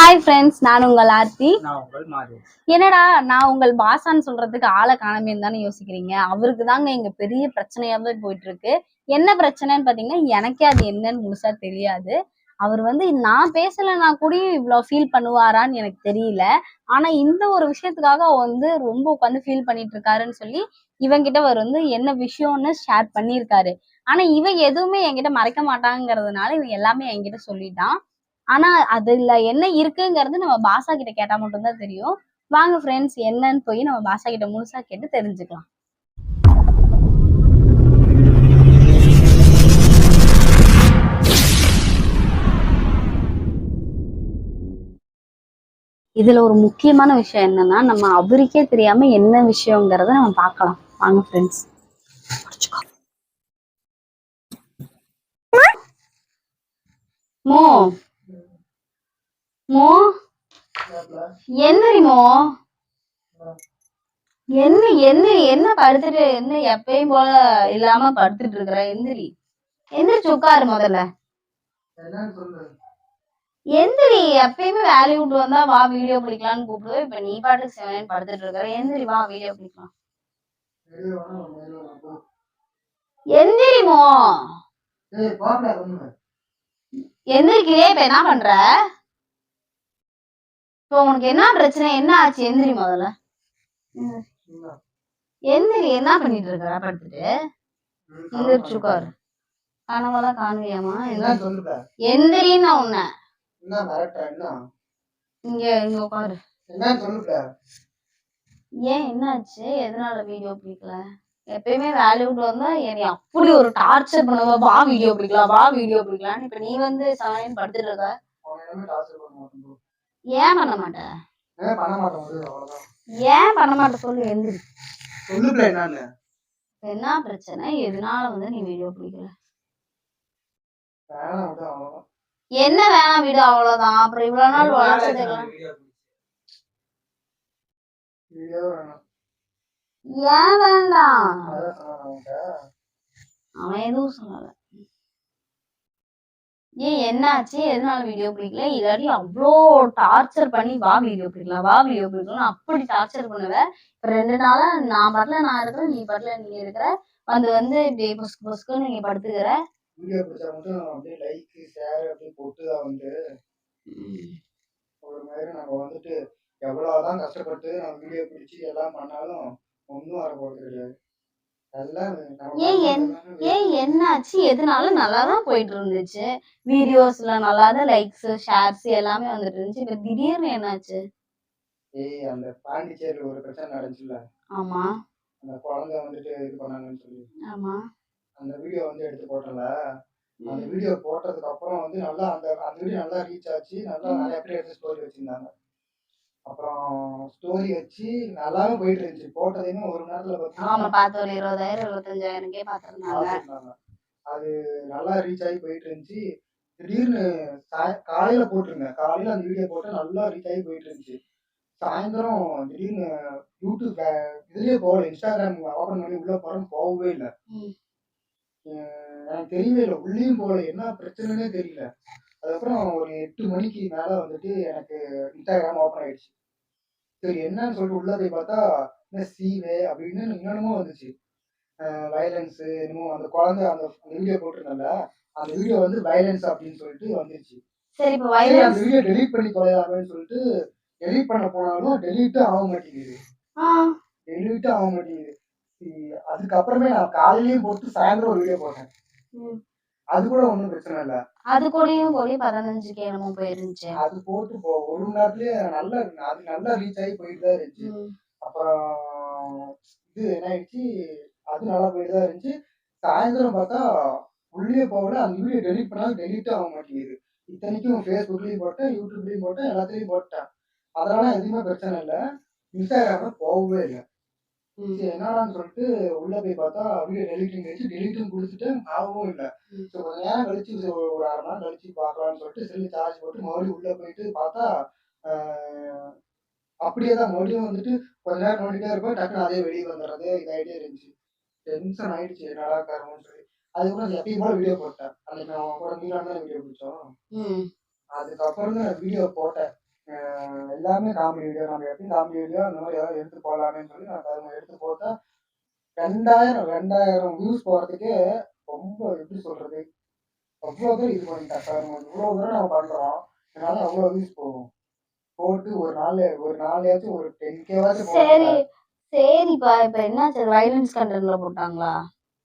Hi friends நான் உங்கள் ஆர்த்தி. என்னடா நான் உங்கள் பாசான்னு சொல்றதுக்கு ஆளை காணமேன்னு தானே யோசிக்கிறீங்க? அவருக்கு தாங்க இங்க பெரிய பிரச்சனையாவே போயிட்டு இருக்கு என்ன பிரச்சனைன்னு பாத்தீங்கன்னா எனக்கே அது என்னன்னு முழுசா தெரியாது. அவர் வந்து நான் பேசலைன்னா கூட இவ்வளவு ஃபீல் பண்ணுவாரான்னு எனக்கு தெரியல. ஆனா இந்த ஒரு விஷயத்துக்காக அவர் வந்து ரொம்ப உட்காந்து ஃபீல் பண்ணிட்டு இருக்காருன்னு சொல்லி இவங்கிட்ட அவர் வந்து என்ன விஷயம்னு ஷேர் பண்ணியிருக்காரு. ஆனா இவன் எதுவுமே என்கிட்ட மறைக்க மாட்டாங்கிறதுனால இவன் எல்லாமே என்கிட்ட சொல்லிட்டான். ஆனா அதுல என்ன இருக்குங்கிறது நம்ம பாசா கிட்ட கேட்டா மட்டும்தான் தெரியும். வாங்க ஃப்ரெண்ட்ஸ் என்னன்னு போய் நம்ம பாஷா கிட்ட முழுசா கேட்டு தெரிஞ்சுக்கலாம். இதுல ஒரு முக்கியமான விஷயம் என்னன்னா நம்ம அவருக்கே தெரியாம என்ன விஷயங்கிறத நம்ம பார்க்கலாம். வாங்க ஃப்ரெண்ட்ஸ் மோ. மோ? என்னடிமோ என்ன என்ன என்ன படுத்துட்டு என்ன எப்பயும் போல இல்லாம படுத்துட்டு இருக்கிற? எந்திரி. எந்திரிச்சு உட்காரு முதல்ல. எந்திரி எப்பயுமே வேலையை விட்டு வந்தா வா வீடியோ பிடிக்கலாம்னு கூப்பிடுவேன் இப்ப நீ பாட்டுக்கு செவன் படுத்துட்டு இருக்கிற. எந்திரி வா வீடியோ பிடிக்கலாம். எந்திரிமோ எந்திரிக்கிறியே? இப்ப என்ன பண்ற? இப்போ உனக்கு என்ன பிரச்சனை? என்ன ஆச்சு? எந்திரி முதல்ல. எந்திரி என்ன பண்ணிட்டு இருக்கிற படுத்துட்டு எந்திரிச்சு உட்காரு கனவெல்லாம் காணுவியாமா எந்திரின்னு உன்ன. இங்க இங்க உட்காரு. ஏன் என்னாச்சு? எதனால வீடியோ பிடிக்கல? எப்பயுமே வேலையை விட்டு வந்தா என்னை அப்படி ஒரு டார்ச்சர் பண்ணுவ. வா வீடியோ பிடிக்கலாம் வா வீடியோ பிடிக்கலாம்னு. இப்ப நீ வந்து சமையல் படுத்துட்டு இருக்க அவன் எல்லாமே டார்ச்சர் பண்ண மாட்டேன் bro. ஏன் பண்ண மாட்டேன் ஏன் பண்ண மாட்டேன் bro, அவ்வளவுதான். ஏன் பண்ண மாட்டேன் சொல்லு எந்திரி சொல்லுப்ப என்னன்னு என்ன பிரச்சனை? எதனால வந்து நீ வீடியோ பிடிக்கல? என்ன வேணாம் வீடு அவ்வளவுதான். அப்புறம் இவ்வளவு நாள் வேணாம். ஏன் வேண்டாம்? அவன் எதுவும் சொல்லல. ஏன் என்னாச்சு? எதனால வீடியோ பிடிக்கல? இல்லாட்டி அவ்வளோ டார்ச்சர் பண்ணி வா வீடியோ பிடிக்கலாம் வா வீடியோ பிடிக்கலாம் அப்படி டார்ச்சர் பண்ணுவ. இப்ப ரெண்டு நாளா நான் பாட்டுல நான் இருக்கிறேன் நீ பாட்டுல நீ இருக்கிற. வந்து வந்து இப்படி பொசுக்கு பொசுக்குன்னு நீங்க படுத்துக்கிற. வீடியோ பிடிச்சா மட்டும் அப்படியே லைக் ஷேர் அப்படியே போட்டு தான் வந்து ஒரு மாதிரி நம்ம வந்துட்டு எவ்வளவுதான் கஷ்டப்பட்டு நம்ம வீடியோ பிடிச்சி எல்லாம் பண்ணாலும் ஒன்றும் வர போறது கிடையாது. ஏன் ஏன் என்னாச்சு? எதனால நல்லா தான் போயிட்டு இருந்துச்சு வீடியோஸ்ல நல்லா தான் லைக்ஸ் ஷேர்ஸ் எல்லாமே வந்துட்டு இருந்துச்சு. இப்ப திடீர்னு என்னாச்சு? ஏய் அந்த பாண்டிச்சேரியில் ஒரு பிரச்சனை நடந்துச்சுல்ல? ஆமா. அந்த குழந்தை வந்துட்டு இது பண்ணாங்கன்னு சொல்லி. ஆமா. அந்த வீடியோ வந்து எடுத்து போட்டல அந்த வீடியோ போட்டதுக்கு அப்புறம் வந்து நல்லா அந்த அந்த வீடியோ நல்லா ரீச் ஆச்சு. நல்லா. நிறைய பேர் எடுத்து ஸ்டோரி வச்சிருந்தாங்க. அப்புறம் ஸ்டோரி வச்சு நல்லாவே போயிட்டு இருந்துச்சு. போட்டதையுமே ஒரு நேரத்துல ஆமா பார்த்து ஒரு இருபதாயிரம் இருபத்தஞ்சாயிரம்க்கே பார்த்துருந்தாங்க அது நல்லா ரீச் ஆகி போயிட்டு இருந்துச்சு. திடீர்னு காலையில போட்டிருங்க. காலையில அந்த வீடியோ போட்டு நல்லா ரீச் ஆகி போயிட்டு இருந்துச்சு. சாயந்தரம் திடீர்னு யூடியூப் இதுலயே போகல. இன்ஸ்டாகிராம் ஓப்பன் பண்ணி உள்ள போறேன்னு போகவே இல்லை. எனக்கு தெரியவே இல்லை. உள்ளேயும் போகல. என்ன பிரச்சனைனே தெரியல. அதுக்கப்புறம் ஒரு எட்டு மணிக்கு மேல வந்துட்டு எனக்கு இன்ஸ்டாகிராம் ஓப்பன் ஆயிடுச்சு. சரி என்னன்னு சொல்லிட்டு உள்ள போய் பார்த்தா என்ன சீவே அப்படின்னு இன்னொன்னுமோ வந்துச்சு. வயலன்ஸ் என்னமோ அந்த குழந்தை அந்த வீடியோ போட்டிருந்தல அந்த வீடியோ வந்து வயலன்ஸ் அப்படின்னு சொல்லிட்டு வந்துருச்சு. சரி இப்ப வைரஸ் வீடியோ டெலீட் பண்ணி தொலைலாமேன்னு சொல்லிட்டு டெலீட் பண்ண போனாலும் டெலீட்டும் ஆக மாட்டேங்குது. டெலீட்டும் ஆக மாட்டேங்குது. அதுக்கப்புறமே நான் காலையிலயும் போட்டு சாயந்தரம் ஒரு வீடியோ போட்டேன். அது கூட ஒன்றும் பிரச்சனை இல்லை. அது கூடயும் கோழி பதினஞ்சு கேளமோ போயிருந்துச்சு. அது போட்டு போ ஒரு மணி நேரத்துலயே நல்ல அது நல்லா ரீச் ஆகி போயிட்டு தான் இருந்துச்சு. அப்புறம் இது என்ன ஆயிடுச்சு? அது நல்லா போயிட்டு தான் இருந்துச்சு. சாயந்தரம் பார்த்தா உள்ளே போகல அந்த வீடியோ டெலீட் பண்ணாலும் டெலீட்டும் ஆக மாட்டேங்குது. இத்தனைக்கும் ஃபேஸ்புக்லேயும் போட்டேன் யூடியூப்லேயும் போட்டேன் எல்லாத்துலேயும் போட்டேன். அதனால எதுவுமே பிரச்சனை இல்லை. இன்ஸ்டாகிராம்ல போகவே இல்லை. என்னடான்னு சொல்லிட்டு உள்ள போய் பார்த்தா வீடியோ டெலிட்டிங் கழிச்சு டெலிட்டும் கொடுத்துட்டு ஆகவும் இல்லை. ஸோ கொஞ்ச நேரம் கழிச்சு ஒரு அரை நேரம் கழிச்சு பார்க்கலாம்னு சொல்லிட்டு செல்லு சார்ஜ் போட்டு மறுபடியும் உள்ள போயிட்டு பார்த்தா அப்படியே தான் மறுபடியும் வந்துட்டு கொஞ்ச நேரம் நோண்டிட்டே இருப்போம் டக்குனு அதே வெளியே வந்துடுறது இதாகிட்டே இருந்துச்சு. டென்ஷன் ஆயிடுச்சு என்னடா காரணம்னு சொல்லி. அதுக்கப்புறம் எப்பயும் போல வீடியோ போட்டேன். அன்னைக்கு நான் கூட தான் வீடியோ பிடிச்சோம். அதுக்கப்புறம் தான் வீடியோ போட்டேன். எல்லாமே காமெடி வீடியோ நம்ம எப்பயும் காமெடி வீடியோ அந்த மாதிரி ஏதாவது எடுத்து போடலாமேன்னு சொல்லி நான் அதை எடுத்து போட்டா ரெண்டாயிரம் ரெண்டாயிரம் வியூஸ் போறதுக்கே ரொம்ப எப்படி சொல்றது? அவ்வளோ பேர் இது பண்ணிட்டாங்க. சார் இவ்வளோ தூரம் நம்ம பண்றோம். அதனால அவ்வளோ வியூஸ் போகும். போட்டு ஒரு நாள் ஒரு நாளையாச்சும் ஒரு டென் கேவாச்சும் சரி சரிப்பா இப்ப என்னாச்சு வைலன்ஸ் கண்டென்ட்ல போட்டாங்களா?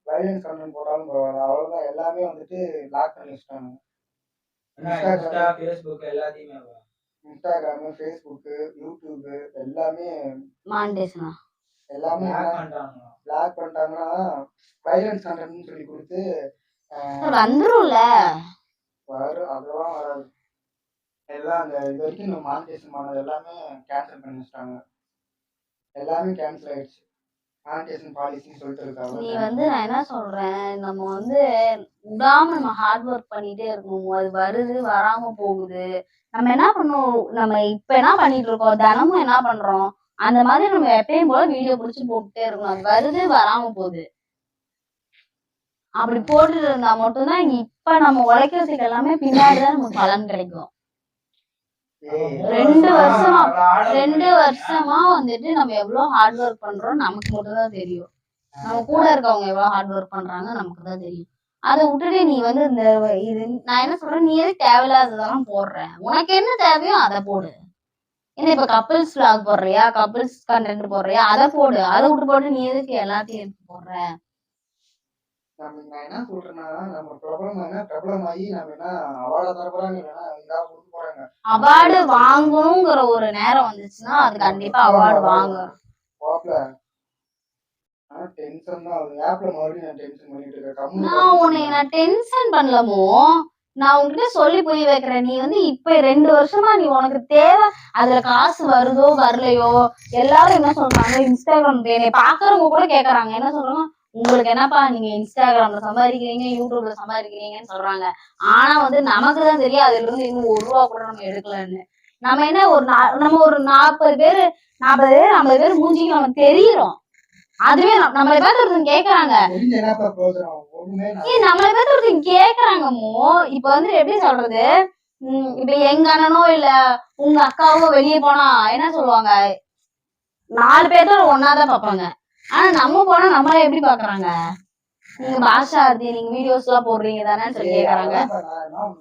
வைலன்ஸ் கண்டென்ட் போட்டாலும் பரவாயில்ல. அவ்வளோதான் எல்லாமே வந்துட்டு லாக் பண்ணி வச்சுட்டாங்க இன்ஸ்டா ஃபேஸ்புக் எல்லாத்தையுமே. இன்ஸ்டாகிராமு ஃபேஸ்புக்கு யூடியூப்பு எல்லாமே மாண்டேஷனா? எல்லாமே பண்றாங்க. பிளாக் பண்ணிட்டாங்கன்னா வைலன்ஸ் கண்டென்ட்னு சொல்லி கொடுத்து வந்துரும்ல. வரும் அதெல்லாம் வராது. எல்லாம் அந்த இது வரைக்கும் மானிட்டேஷன் பண்ணது எல்லாமே கேன்சல் பண்ணி வச்சிட்டாங்க. எல்லாமே கேன்சல் ஆயிடுச்சு. நீ வந்து நான் என்ன சொல்றேன்? நம்ம வந்து விடாம நம்ம ஹார்ட் ஒர்க் பண்ணிட்டே இருக்கணும். அது வருது வராம போகுது. நம்ம என்ன பண்ணோம் நம்ம இப்ப என்ன பண்ணிட்டு இருக்கோம்? தினமும் என்ன பண்றோம்? அந்த மாதிரி நம்ம எப்பயும் போல வீடியோ புடிச்சு போட்டுட்டே இருக்கணும். அது வருது வராம போகுது. அப்படி போட்டுட்டு இருந்தா மட்டும்தான் இப்ப நம்ம உழைக்கிறதுக்கு எல்லாமே பின்னாடிதான் நமக்கு பலன் கிடைக்கும். ரெண்டு வருஷமா ரெண்டு. வருஷமா வந்துட்டு நம்ம எவ்வளவு ஹார்ட் ஒர்க் பண்றோம் நமக்கு மட்டும் தான் தெரியும். நம்ம கூட இருக்கவங்க எவ்வளவு ஹார்ட் ஒர்க் பண்றாங்க நமக்கு தான் தெரியும். அதை விட்டுட்டு நீ வந்து இந்த இது நான் என்ன சொல்றேன்? நீ எதுக்கு தேவையில்லாததெல்லாம் போடுற? உனக்கு என்ன தேவையோ அதை போடு. என்ன இப்ப கப்பிள்ஸ் vlog போடுறியா? கப்பிள்ஸ் கண்டென்ட் போடுறியா? அதை போடு. அதை விட்டு போட்டு நீ எதுக்கு எல்லாத்தையும் எடுத்து போடுற? நம்ம நான் என்ன சொல்றேன்னா நம்ம பிரபலம் என்ன பிரபலம் ஆகி நம்ம என்ன அவார்டை தர போறாங்க இல்லைன்னா இதா கொடுக்க போறாங்க. அவார்டு வாங்கணுங்கிற ஒரு நேரம் வந்துச்சுன்னா அது கண்டிப்பா அவார்டு வாங்க. பாப்ல ஆனா டென்ஷன் தான் ஆகுது ஆப்ல மறுபடியும் நான் டென்ஷன் பண்ணிட்டு இருக்கேன். நான் உன்னை நான் டென்ஷன் பண்ணலமோ நான் உன்கிட்ட சொல்லி புரிய வைக்கிறேன். நீ வந்து இப்ப ரெண்டு வருஷமா நீ உனக்கு தேவை அதுல காசு வருதோ வரலையோ எல்லாரும் என்ன சொல்றாங்க இன்ஸ்டாகிராம் என்னை பாக்குறவங்க கூட கேக்குறாங்க. என்ன சொல்றாங்க? உங்களுக்கு என்னப்பா நீங்க இன்ஸ்டாகிராம்ல சம்பாதிக்கிறீங்க யூடியூப்ல சம்பாதிக்கிறீங்கன்னு சொல்றாங்க. ஆனா வந்து நமக்கு தான் தெரியும் அதுல இருந்து இன்னும் ஒரு ரூபா கூட நம்ம எடுக்கலன்னு. நம்ம என்ன ஒரு நம்ம ஒரு நாற்பது பேர் நாற்பது பேர் ஐம்பது பேர் மூஞ்சிக்கு நம்ம தெரியுறோம். அதுவே நம்ம- நம்மளை பார்த்து ஒருத்தங்க கேக்குறாங்க. நம்மள பத்தி ஒருத்தங்க கேக்குறாங்கமோ இப்ப வந்து எப்படி சொல்றது? உம் இப்ப எங்க அண்ணனோ இல்ல உங்க அக்காவோ வெளியே போனா என்ன சொல்லுவாங்க? நாலு பேர்த்தோட ஒன்னாதான் பாப்பாங்க ஆனா நம்ம போனா நம்மள எப்படி பாக்குறாங்க? நீங்க பாஷா ஆர்த்தி நீங்க வீடியோஸ் எல்லாம் போடுறீங்க தானேன்னு சொல்லி கேக்குறாங்க. தான்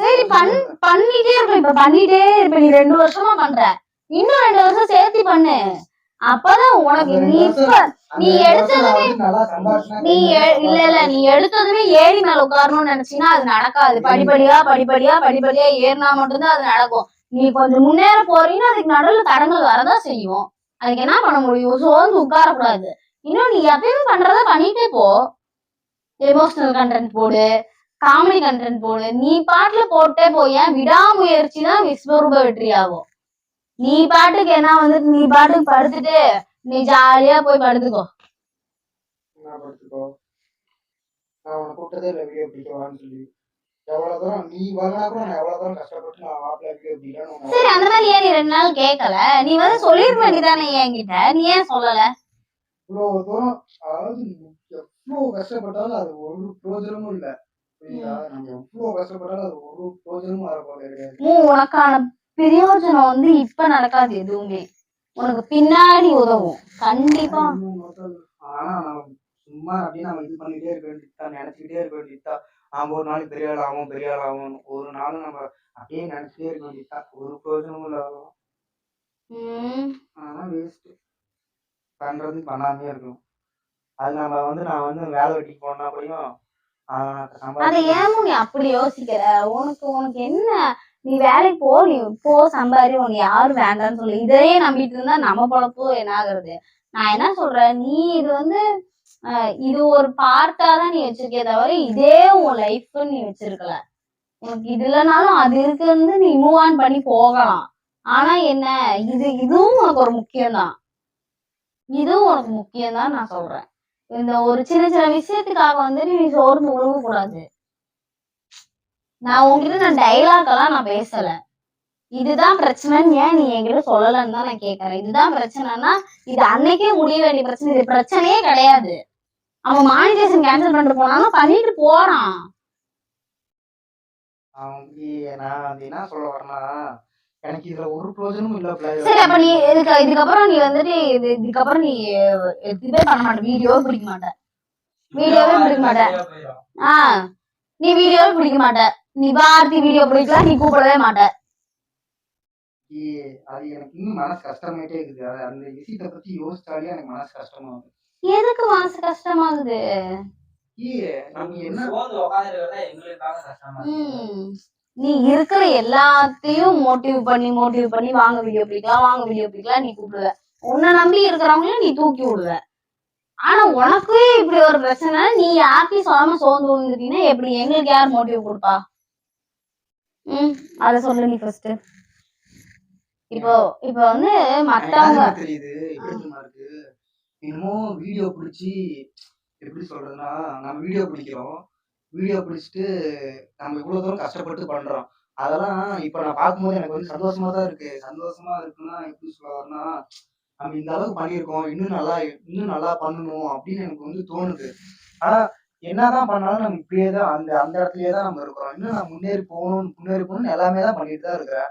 சரி, பண்- பண்ணிட்டே இருப்ப இப்ப பண்ணிட்டே இருப்ப. நீ ரெண்டு வருஷமா பண்ற. இன்னும் ரெண்டு வருஷம் சேர்த்து பண்ணு. அப்பதான் உனக்கு நீ இப்ப நீ எடுத்ததுமே- நீ இல்ல இல்ல நீ எடுத்ததுமே ஏறி மேல உட்காரணும்னு நினைச்சீங்கன்னா அது நடக்காது. படிப்படியா படிப்படியா படிப்படியா ஏறினா மட்டும்தான் அது நடக்கும். நீ கொஞ்சம் முன்னேற போறீங்கன்னா அதுக்கு நடுவுல தடங்கள் வரதான் செய்யும். அதுக்கு என்ன பண்ண முடியும்? சோர்ந்து உட்கார கூடாது இன்னும் நீ எப்பயும் பண்றத பண்ணிட்டே போ. எமோஷனல் கண்டென்ட் போடு காமெடி கண்டென்ட் போடு. நீ பாட்டுல போட்டே போய் விடாமுயற்சி தான் விஸ்வரூப வெற்றி ஆகும் நீ பாட்டுக்கு என்ன வந்துட்டு நீ பாட்டுக்கு படுத்துட்டு நீ ஜாலியா போய் படுத்துக்கோ. என்ன படுத்துக்கோ. நான் உன்னை கூப்பிட்டதே இல்லை வீடியோ பிடிக்கவான்னு சொல்லி. எவ்வளவு தூரம் நீ வரனா கூட நான் எவ்வளவு தூரம் கஷ்டப்பட்டு நான் மாப்பிள்ள வீடியோ பிடிக்கலான்னு சரி அந்த மாதிரி ஏன் நீ ரெண்டு நாள் கேட்கல நீ வந்து சொல்லிருக்க வேண்டியதானே என்கிட்ட? நீ ஏன் சொல்லல? இவ்வளவு தூரம் அதாவது எவ்வளவு கஷ்டப்பட்டாலும் அது ஒரு பிரயோஜனமும் இல்ல. நம்ம எவ்வளவு கஷ்டப்பட்டாலும் அது ஒரு பிரயோஜனமும் வர போறது கிடையாது. உனக்கான பிரயோஜனம் வந்து இப்ப நடக்காது எதுவுமே. உனக்கு பின்னாடி உதவும். கண்டிப்பா. ஆனா சும்மா அப்படியே நம்ம இது பண்ணிட்டே இருக்க வேண்டியதுதான் நினைச்சுக்கிட்டே இருக்க வேண்டியதுதான். நாம ஒரு நாளைக்கு பெரிய ஆள் ஆகும் பெரிய ஆள் ஆகும் ஒரு நாளும் நம்ம அப்படியே நினைச்சிட்டே இருக்க வேண்டியதுதான். ஒரு பிரயோஜனமும் இல்லாத உம் ஆனா வேஸ்ட் பண்றது பண்ணாமே இருக்கணும். அது நம்ம வந்து நான் வந்து வேலை வெட்டிக்கு போனா கூடயும் அதை ஏன் நீ அப்படி யோசிக்கிற? உனக்கு உனக்கு என்ன? நீ வேலைக்கு போ நீ போ சம்பாரி உனக்கு யாரும் வேண்டாம்னு சொல்லு. இதையே நம்பிட்டு இருந்தா நம்ம பொழப்பு என்ன ஆகுறது? நான் என்ன சொல்றேன்? நீ இது வந்து இது ஒரு பார்ட்டா தான் நீ வச்சிருக்கே தவிர இதே உன் லைஃப்னு நீ வச்சிருக்கல. உனக்கு இது இல்லைனாலும் அது இருக்குன்னு நீ மூவ் ஆன் பண்ணி போகலாம். ஆனா என்ன இது இதுவும் உனக்கு ஒரு முக்கியம் தான் இதுவும் உனக்கு முக்கியம் தான் நான் சொல்றேன். இந்த ஒரு சின்ன சின்ன விஷயத்துக்காக வந்து நீ சோர்ந்து உழுவ கூடாது நான் உன்கிட்ட நான் டைலாக் எல்லாம் நான் பேசல. இதுதான் பிரச்சனைன்னு ஏன் நீ என்கிட்ட சொல்லலன்னு தான் நான் கேக்குறேன். இதுதான் பிரச்சனைனா இது அன்னைக்கே முடிய வேண்டிய பிரச்சனை. இது பிரச்சனையே கிடையாது. அவன் மானிட்டேஷன் கேன்சல் பண்ணிட்டு போனாலும் பண்ணிட்டு போறான். நான் என்ன சொல்ல வரேன்னா எனக்கு இதுல ஒரு பிரயோஜனமும் இல்ல சரி அப்ப நீ இதுக்கு இதுக்கப்புறம் நீ வந்துட்டு இது இதுக்கப்புறம் நீ இதுவே பண்ண மாட்ட. வீடியோவே பிடிக்க மாட்ட. வீடியோவே பிடிக்க மாட்ட. சரியா போயிடும். ஆ நீ வீடியோவே பிடிக்க மாட்ட. நீ பாரதி வீடியோ பிடிக்கலாம் நீ கூப்பிடவே மாட்ட. அது எனக்கு இன்னும் மனசு கஷ்டமாயிட்டே இருக்குது. அந்த விஷயத்தை பத்தி யோசிச்சாலே எனக்கு மனசு கஷ்டமாகுது எதுக்கு மனசு கஷ்டமாகுது. நீ இருக்கிற எல்லாத்தையும் மோட்டிவ் பண்ணி மோட்டிவ் பண்ணி வாங்க வீடியோ பிடிக்கலாம் வாங்க வீடியோ பிடிக்கலாம் நீ கூப்பிடுவ. உன்னை நம்பி இருக்கிறவங்கள நீ தூக்கி விடுவ. ஆனா உனக்கே இப்படி ஒரு பிரச்சனை. நீ யார்கிட்டயும் சொல்லாம சோர்ந்து விழுந்துட்டீங்கன்னா எப்படி? எங்களுக்கு யார் மோட்டிவ் கொடுப்பா? ம் அத சொல்லு நீ ஃபர்ஸ்ட் இப்போ இப்போ வந்து மத்தவங்க என்னமோ இன்னமும் வீடியோ பிடிச்சி எப்படி சொல்றதுன்னா நம்ம வீடியோ பிடிக்கிறோம். வீடியோ பிடிச்சிட்டு நம்ம இவ்வளவு தூரம் கஷ்டப்பட்டு பண்றோம். அதெல்லாம் இப்ப நான் பார்க்கும்போது எனக்கு வந்து சந்தோஷமா தான் இருக்கு. சந்தோஷமா இருக்குன்னா எப்படி சொல்லுவாருன்னா நம்ம இந்த அளவுக்கு பண்ணியிருக்கோம். இன்னும் நல்லா இன்னும் நல்லா பண்ணணும் அப்படின்னு எனக்கு வந்து தோணுது. ஆனா என்னதான் பண்ணாலும் நம்ம இப்படியே தான் அந்த அந்த இடத்துலயே தான் நம்ம இருக்கிறோம். இன்னும் நான் முன்னேறி போகணும் முன்னேறி போகணும்னு எல்லாமே தான் பண்ணிட்டு தான் இருக்கிறேன்.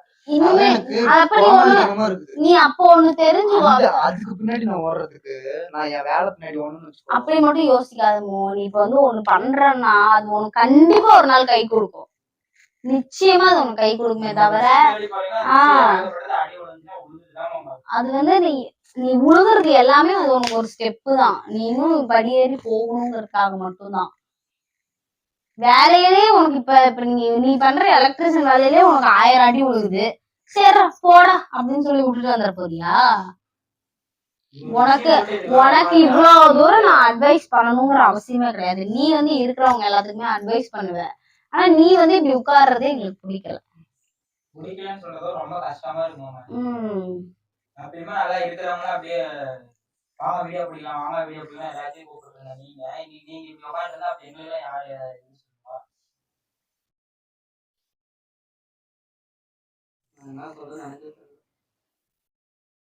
நீ அப்போ ஒண்ணு தெரிஞ்சுக்கோ அந்த- அதுக்கு பின்னாடி நான் ஓடுறதுக்கு நான் என் வேலை பின்னாடி ஓடணும்னு வச்சுக்கோ. அப்படி மட்டும் யோசிக்காத நீ இப்ப வந்து ஒண்ணு பண்றன்னா அது உனக்கு கண்டிப்பா ஒரு நாள் கை கொடுக்கும். நிச்சயமா அது உனக்கு கை கொடுக்குமே தவிர தேடி பாருங்க, ஆ. ஆகப்பட்டது அடி விழுந்துச்சுன்னா விழுந்துட்டுதான் நம்ம அது வந்து நீ நீ உழுகுறது எல்லாமே அது உனக்கு ஒரு ஸ்டெப்பு தான். நீ இன்னும் படியேறி போகணுங்கிறதுக்காக மட்டும்தான். வேலையிலே உனக்கு இப்ப இப்ப நீ நீ பண்ற எலக்ட்ரிஷியன் வேலையிலே உனக்கு ஆயிரம் அடி விழுகுது சரி போடா அப்படின்னு சொல்லி விட்டுட்டு வந்துட போறியா? உனக்கு உனக்கு இவ்வளவு தூரம் நான் அட்வைஸ் பண்ணணுங்கிற அவசியமே கிடையாது. நீ வந்து இருக்கிறவங்க எல்லாத்துக்குமே அட்வைஸ் பண்ணுவ. ஆனா நீ வந்து இப்படி உட்கார்றதே எங்களுக்கு பிடிக்கல. வாங்க வீடியோ பிடிக்கலாம் வாங்க வீடியோ பிடிக்கலாம் எல்லாத்தையும் கூப்பிட்டுருங்க நீங்க நீ- நீங்க இப்படி உட்காந்துருந்தா அப்ப எங்களுக்கு யாரு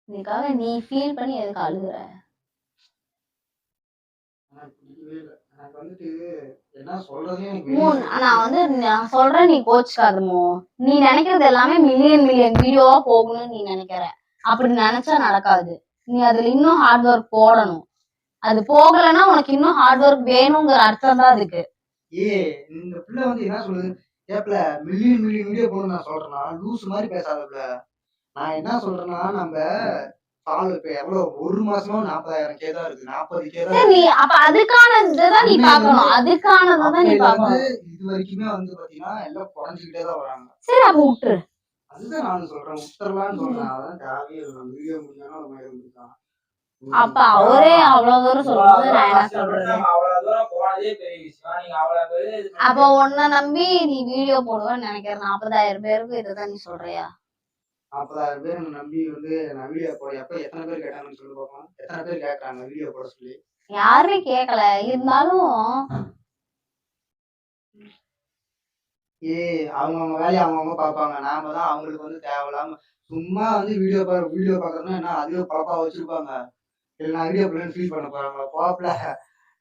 இதுக்காக நீ ஃபீல் பண்ணி எதுக்கு அழுகுற? நான் வந்து நான் சொல்றேன் நீ கோச்சுக்காதமோ நீ நினைக்கிறது எல்லாமே மில்லியன் மில்லியன் வீடியோவா போகணும்னு நீ நினைக்கிற. அப்படி நினைச்சா நடக்காது. நீ அதுல இன்னும் ஹார்ட் ஒர்க் போடணும். அது போகலைன்னா உனக்கு இன்னும் ஹார்ட் ஒர்க் வேணுங்கிற அர்த்தம் தான் அதுக்கு. ஏ இந்த பிள்ளை வந்து என்ன சொல்லுது? ஏப்ல மில்லியன் மில்லியன் வீடியோ போடணும் நான் சொல்றேன்னா லூஸ் மாதிரி பேசாதப்ல. நான் என்ன சொல்றேன்னா நம்ம ஃபாலோ இப்ப எவ்வளவு? ஒரு மாசமா நாற்பதாயிரம் கே தான் இருக்கு நாற்பது கே தான் நீ அப்ப அதுக்கானதுதான் நீ பார்க்கணும். அதுக்கானதான் நீ பார்க்கணும். இது வரைக்குமே வந்து பாத்தீங்கன்னா எல்லாம் குறைஞ்சுக்கிட்டே தான் வராங்க. சரி அப்ப விட்டுரு. அதுதான் நானும் சொல்றேன். விட்டுறலாம்னு சொல்றேன். அதான் இல்லை வீடியோ முடிஞ்சாலும் மாதிரி முடிஞ்சான் அப்ப அவரே அவ்வளவு தூரம் சொல்லும்போது நான் என்ன பண்ணி- அப்ப உன்னை நம்பி நீ வீடியோ போடுவேன்னு நினைக்கிற நாற்பதாயிரம் பேருக்கு இதுதான் நீ சொல்றியா? நாற்பதாயிரம் பேர் நம்பி வந்து நான் வீடியோ போட எப்ப எத்தனை பேர் கேட்டாங்கன்னு சொல்லி பார்ப்போம் எத்தனை பேர் கேட்கறாங்க வீடியோ போட சொல்லி? யாருமே கேட்கல இருந்தாலும் ஏ அவங்கவுங்க வேலையை அவங்கவுங்க பார்ப்பாங்க. நாம தான் அவங்களுக்கு வந்து தேவையில்லாம சும்மா வந்து வீடியோ வீடியோ பார்க்கறதுனா என்ன? அதுவே பழப்பா வச்சிருப்பாங்க. இல்லை நான் வீடியோ பிள்ளைன்னு ஃபீல் பண்ண போறாங்க. போப்பல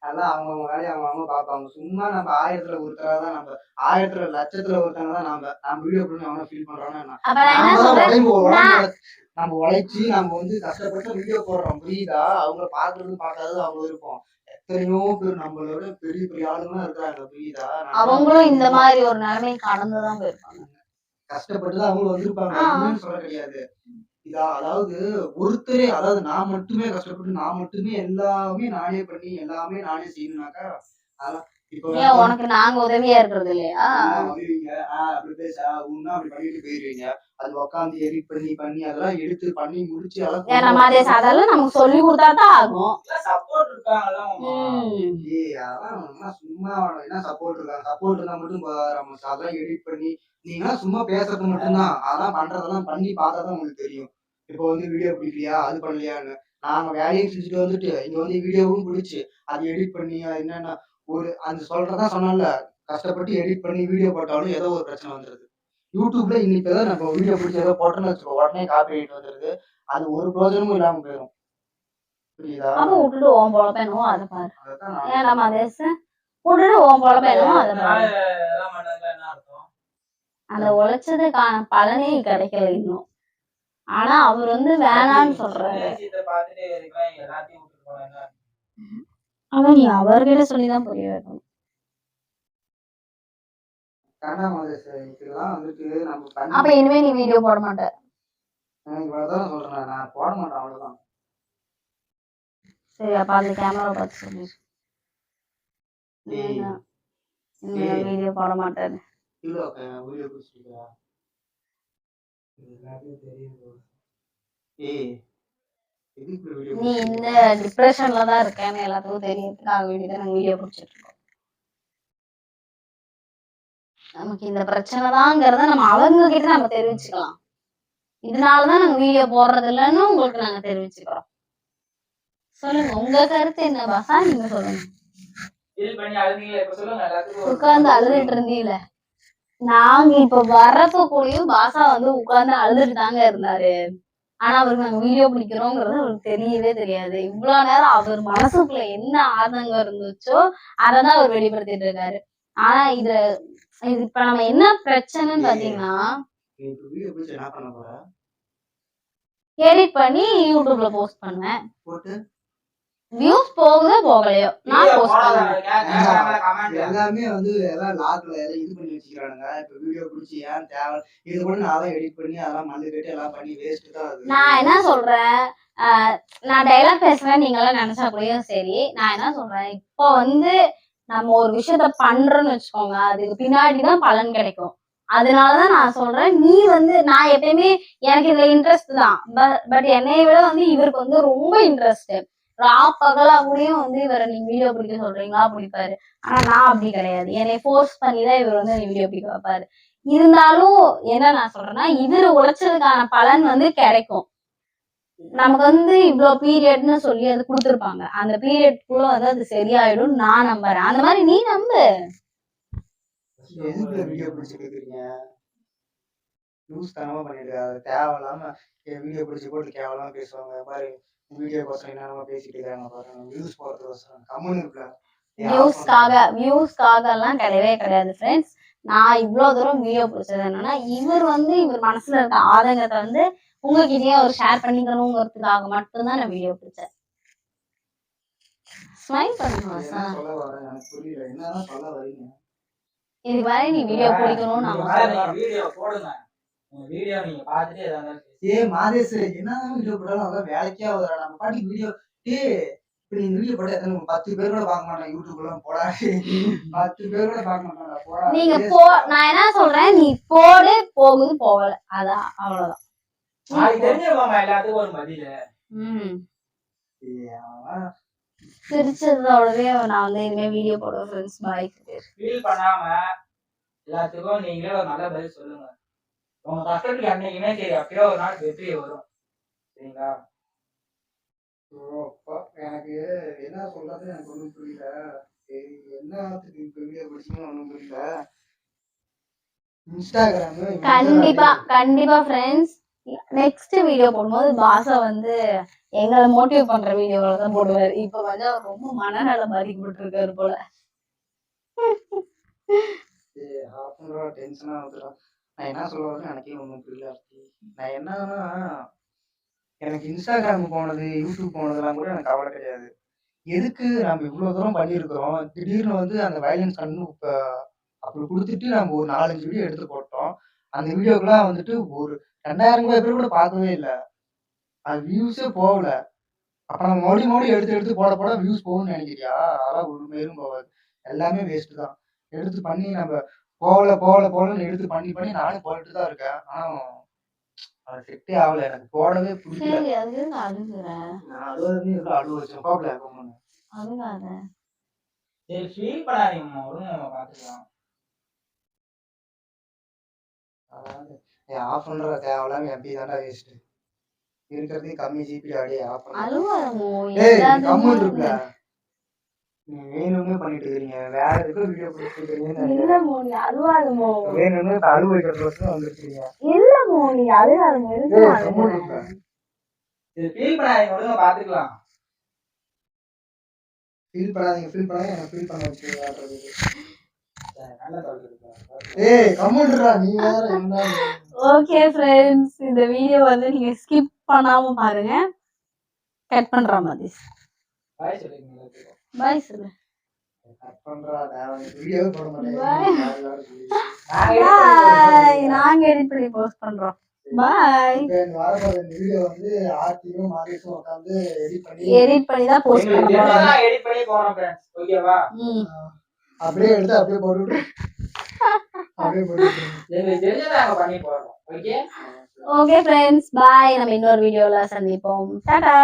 அதெல்லாம் அவங்கவுங்க வேலையை அவங்கவுங்க பார்ப்பாங்க. சும்மா நம்ம ஆயிரத்துல ஒருத்தரா தான் நம்ம ஆயிரத்துல லட்சத்துல ஒருத்தங்க தான் நம்ம நம்ம வீடியோ பிள்ளைங்க அவங்க ஃபீல் பண்றோம்னா நம்ம உழைச்சி நம்ம வந்து கஷ்டப்பட்டு வீடியோ போடுறோம் புரியுதா? அவங்க பாக்குறது பார்க்காதது அவங்க விருப்பம். எத்தனையோ பேர் நம்மளோட பெரிய பெரிய ஆளுங்கலாம் இருக்கிறாங்க. புரியுதா? அவங்களும் இந்த மாதிரி ஒரு நிலைமை கடந்துதான் போயிருப்பாங்க. கஷ்டப்பட்டு தான் அவங்களும் வந்திருப்பாங்க. இல்லைன்னு சொல்ல கிடையாது. இதா அதாவது ஒருத்தரே அதாவது நான் மட்டுமே கஷ்டப்பட்டு நான் மட்டுமே எல்லாமே நானே பண்ணி எல்லாமே நானே செய்யணும்னாக்கா அதெல்லாம் உனக்கு நாங்க உதவியா இருக்கிறது இல்லையா? வருவீங்க அப்படி பேச. ஒண்ணு அப்படி பண்ணிட்டு போயிருவீங்க. அது உட்காந்து எடிட் பண்ணி பண்ணி அதெல்லாம் எடுத்து பண்ணி முடிச்சு அதெல்லாம் அதெல்லாம் நமக்கு சொல்லி கொடுத்தா தான் ஆகும். சப்போர்ட் உம். ஏய், அதெல்லாம் சும்மா என்ன சப்போர்ட் இருக்காங்க சப்போர்ட் இருந்தா மட்டும். அதெல்லாம் எடிட் பண்ணி நீங்க சும்மா பேசுறது மட்டும்தான். அதெல்லாம் பண்றதெல்லாம் பண்ணி பார்த்தா தான் உங்களுக்கு தெரியும். இப்போ வந்து வீடியோ பிடிக்கலையா அது பண்ணலையான்னு. நாங்க வேலையும் செஞ்சுட்டு வந்துட்டு இங்க வந்து வீடியோவும் பிடிச்சு அது எடிட் பண்ணி என்னன்னா ஒரு அந்த சொல்றதா சொன்னல கஷ்டப்பட்டு எடிட் பண்ணி வீடியோ போட்டாலும் ஏதோ ஒரு பிரச்சனை வந்துருது. யூடியூப்ல இன்னைக்கு ஏதோ நம்ம வீடியோ பிடிச்சி ஏதோ போட்டோம்னு வச்சுக்கோ உடனே காப்பி ரைட் வந்துருது. அது ஒரு பிரோஜனமும் இல்லாம போயிடும் புரியுதா? விட்டுட்டு ஓம் பொழப்ப என்னவோ அதை பாரு. விட்டுட்டு ஓம் பொழப்ப அதை பாரு. அந்த உழைச்சதுக்கான பலனே கிடைக்கல இன்னும். ஆனா அவர் வந்து வேணான்னு சொல்றாரு. அதான் நீ அவர்கிட்ட சொல்லிதான் புரிய வைக்கணும். அப்ப இனிமே நீ வீடியோ போட மாட்ட. எனக்கு இவ்வளவுதான் சொல்றேன் நான் போட மாட்டேன் அவ்வளவுதான். சரி அப்ப அந்த கேமரா பார்த்து சொல்லு. வீடியோ போட மாட்டேன் இல்ல வீடியோ பிடிச்சிருக்கா எல்லாத்தையும் தெரியுது ஏய் எதுக்கு வீடியோ நீ இந்த டிப்ரெஷன்ல தான் இருக்கேன்னு எல்லாத்துக்கும் தெரியறதுக்காக வேண்டியதான் நாங்க வீடியோ பிடிச்சிட்டு இருக்கோம் நமக்கு இந்த பிரச்சனை தாங்கிறத நம்ம அவங்க கிட்ட நம்ம தெரிவிச்சுக்கலாம். இதனாலதான் நாங்க வீடியோ போடுறது இல்லைன்னு உங்களுக்கு நாங்க தெரிவிச்சுக்கிறோம். சொல்லுங்க உங்க கருத்து என்ன பாசா? நீங்க சொல்லுங்க. உட்கார்ந்து அழுதுட்டு இருந்தீல நாங்க இப்ப வர்றப்ப கூடயும் பாசா வந்து உட்கார்ந்து அழுதுட்டு தாங்க இருந்தாரு. ஆனா அவருக்கு நாங்க வீடியோ பிடிக்கிறோங்கிறது அவருக்கு தெரியவே தெரியாது. இவ்வளவு நேரம் அவர் மனசுக்குள்ள என்ன ஆதங்கம் இருந்துச்சோ அததான் அவர் வெளிப்படுத்திட்டு இருக்காரு. ஆனா இது இது இப்ப நம்ம என்ன பிரச்சனைன்னு பாத்தீங்கன்னா எடிட் பண்ணி யூடியூப்ல போஸ்ட் பண்ணுவேன். போட்டு. வியூஸ் போகுதோ போகலையோ? நான் போஸ்ட் பண்ணுவேன்? எல்லாமே வந்து எல்லாம் லாக்ல எல்லாம் இது பண்ணி வச்சுக்கிறானுங்க. இப்ப வீடியோ பிடிச்சி ஏன் தேவை? இது கூட நான் எடிட் பண்ணி அதெல்லாம் மல்லு கட்டி எல்லாம் பண்ணி வேஸ்ட் தான் அது. நான் என்ன சொல்றேன்? ஆஹ் நான் டைலாக் பேசுறேன் நீங்க எல்லாம் நினைச்சா கூடயும் சரி. நான் என்ன சொல்றேன்? இப்போ வந்து நம்ம ஒரு விஷயத்த பண்றோம்னு வச்சுக்கோங்க. அதுக்கு பின்னாடிதான் பலன் கிடைக்கும். அதனாலதான் நான் சொல்றேன் நீ வந்து நான் எப்பயுமே எனக்கு இதுல இன்ட்ரெஸ்ட் தான். பட் என்னைய விட வந்து இவருக்கு வந்து ரொம்ப இன்ட்ரெஸ்ட் ரா பகலா கூடயும் வந்து இவரை நீங்க வீடியோ பிடிக்க சொல்றீங்களா? பிடிப்பாரு ஆனா நான் அப்படி கிடையாது. என்னை ஃபோர்ஸ் பண்ணி தான் இவர் வந்து வீடியோ பிடிக்க வைப்பாரு. இருந்தாலும் என்ன நான் சொல்றேன்னா இவர் உழைச்சதுக்கான பலன் வந்து கிடைக்கும். நமக்கு வந்து இவ்வளவு பீரியட்னு சொல்லி அது கொடுத்துருப்பாங்க. அந்த பீரியட்குள்ள வந்து அது சரியாயிடும் நான் நம்புறேன். அந்த மாதிரி நீ நம்பு. வீடியோ நியூஸ் தனமா பண்ணிட்டு தேவையில்லாம வீடியோ பிடிச்சி போட்டு கேவலமா பேசுவாங்க. பாரு வீடியோ கோசம் என்னென்னமா பேசிட்டு இருக்காங்க பாருங்க. வியூஸ் போறதுக்கோசரம் கம்முன்னு வியூஸ்க்காக வியூஸ்க்காக எல்லாம் கிடையவே கிடையாது ஃப்ரெண்ட்ஸ் நான் இவ்வளவு தூரம் வீடியோ பிடிச்சது என்னன்னா இவர் வந்து இவர் மனசுல இருக்க ஆதங்கத்தை வந்து உங்ககிட்டயே அவர் ஷேர் பண்ணிக்கணுங்கிறதுக்காக மட்டும்தான் நான் வீடியோ பிடிச்சேன். ஸ்மைல் பண்ணுங்க சார் இதுக்கு மேலே நீ வீடியோ பிடிக்கணும்னு நான் வீடியோ போடுங்க. உங்க வீடியோ நீங்க பார்த்துட்டு. ஏ மாதேஷ் என்னதான் வீடியோ போட்டாலும் அதான் வேலைக்கே ஆகுதுடா நம்ம பாட்டுக்கு வீடியோ ஏ இப்ப நீ வீடியோ போட்டா எத்தனை பத்து பேர் கூட பார்க்க மாட்டாங்க யூடியூப் எல்லாம் போடா. பத்து பேர் கூட பார்க்க மாட்டாங்க போடா. நீங்க போ. நான் என்ன சொல்றேன் நீ போடு போகுது போகல. அதான் அவ்வளவுதான். நாளைக்கு தெரிஞ்சிருவாங்க எல்லாத்துக்கும் ஒரு பதில் ம். சிரிச்சதோடவே நான் வந்து இனிமே வீடியோ போடுவேன் ஃப்ரெண்ட்ஸ் பாய் ஃபீல் பண்ணாம எல்லாத்துக்கும் நீங்களே ஒரு நல்ல பதில் சொல்லுங்க. உங்க கஷ்டத்துக்கு அன்னைக்குமே சரி அப்பயோ ஒரு நாள் வெற்றி வரும். சரிங்களா? எனக்கு என்ன சொல்றது எனக்கு ஒண்ணும் புரியல. சரி என்னத்துக்கு வீடியோ பிடிச்சிங்கன்னு ஒண்ணும் புரியல. இன்ஸ்டாகிராம் கண்டிப்பா கண்டிப்பா ஃப்ரெண்ட்ஸ் நெக்ஸ்ட் வீடியோ போடும்போது பாசா வந்து எங்களை மோட்டிவ் பண்ற வீடியோல தான் போடுவாரு. இப்ப வந்து அவர் ரொம்ப மனநலம் பாதிக்கப்பட்டு இருக்காரு போல. டென்ஷனா வந்துடும் நான் என்ன சொல்ல வரேன்னு எனக்கே ஒன்றும் புரியல. நான் என்னன்னா எனக்கு இன்ஸ்டாகிராம் போனது யூடியூப் போனதெல்லாம் கூட எனக்கு கவலை கிடையாது. எதுக்கு நம்ம இவ்வளவு தூரம் பண்ணியிருக்கிறோம்? திடீர்னு வந்து அந்த வயலன்ஸ் கண்ணு இப்போ அப்படி கொடுத்துட்டு நம்ம ஒரு நாலஞ்சு வீடியோ எடுத்து போட்டோம். அந்த வீடியோக்கெல்லாம் வந்துட்டு ஒரு ரெண்டாயிரம் பேர் கூட பார்க்கவே இல்லை. அது வியூஸே போகல. அப்ப நம்ம மறுபடியும் மறுபடியும் எடுத்து எடுத்து போட போட வியூஸ் போகும்னு நினைக்கிறியா? அதெல்லாம் ஒரு மேலும் போகாது. எல்லாமே வேஸ்ட் தான். எடுத்து பண்ணி நம்ம போகல போகல போகலன்னு எடுத்து பண்ணி பண்ணி நானும் போட்டுட்டு தான் இருக்கேன். ஆனா அது செட்டே ஆகல. எனக்கு போடவே பிடிக்கல. நான் அழுவதுமே இருக்கு அழுவ வச்சேன்? பாப்பல கம்முன்னு. அழுகாத. சரி ஃபீல் பண்ணாதீங்க விடுங்க நம்ம பார்த்துக்கலாம். அதாவது ஆஃப் பண்ற தேவையில்லாம எம்பி தாண்டா வேஸ்ட் இருக்கிறதே கம்மி ஜிபி அப்படியே ஆஃப் பண்ண அழுவாதமோ ஏய் நீ கம்முன்னு இருப்பல நீ வேணும்னே பண்ணிட்டு இருக்கீங்க வேற எதுக்கும் வீடியோ போட்டுருக்கீங்கன்னு இல்ல மோனி அழுவாதமோ வேணும்னு அழுவ வைக்கிறதுக்கு வந்துருக்கீங்க. இல்ல மோனி அழுகாதமோ ஏய் கம்முன்னு இருப்ப சரி ஃபீல் பண்ணாதீங்க விடுங்க பார்த்துக்கலாம் ஃபீல் பண்ணாதீங்க ஃபீல் பண்ணாதீங்க எனக்கு ஃபீல் பண்ண வச்சு கண்ணை திறந்துருக்கேன். ஏய் கம்முன்றா நீ வேற என்ன? ஓகே ஃப்ரெண்ட்ஸ் இந்த வீடியோ வந்து நீங்க ஸ்கிப் பண்ணாம பாருங்க. கட் பண்ற மாதிரி. பாய் சொல்லு கட் பண்றா நான் வீடியோ போட மாட்டேன். Bye. நாங்க எடிட் பண்ணி போஸ்ட் பண்றோம். பாய் எடிட் பண்ணி எடிட் பண்ணி தான் போஸ்ட் பண்றோம். பண்ணி. ஓகேவா அப்படியே எடுத்து அப்படியே போட்டு அப்படியே போட்டு பண்ணி ஓகே ஓகே ஃப்ரெண்ட்ஸ் பாய் நம்ம இன்னொரு வீடியோல சந்திப்போம். டாடா